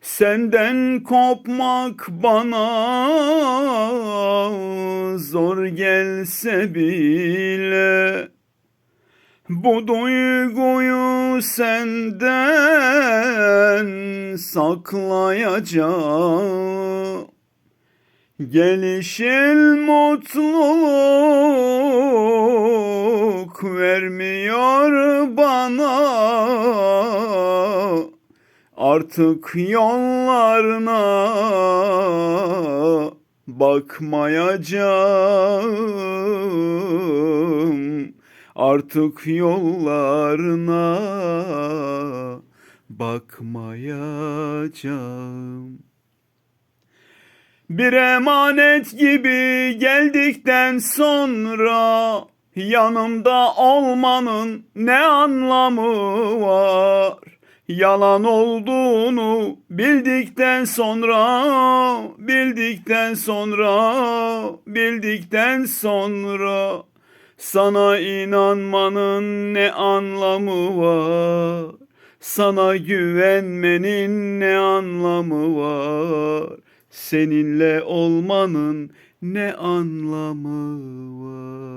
Senden kopmak bana zor gelse bile. Bu duyguyu senden saklayacağım. Gelişin mutluluk vermiyor bana Artık yollarına bakmayacağım Artık yollarına bakmayacağım bir emanet gibi geldikten sonra yanımda olmanın ne anlamı var? Yalan olduğunu bildikten sonra, bildikten sonra, bildikten sonra sana inanmanın ne anlamı var? Sana güvenmenin ne anlamı var? Seninle olmanın ne anlamı var?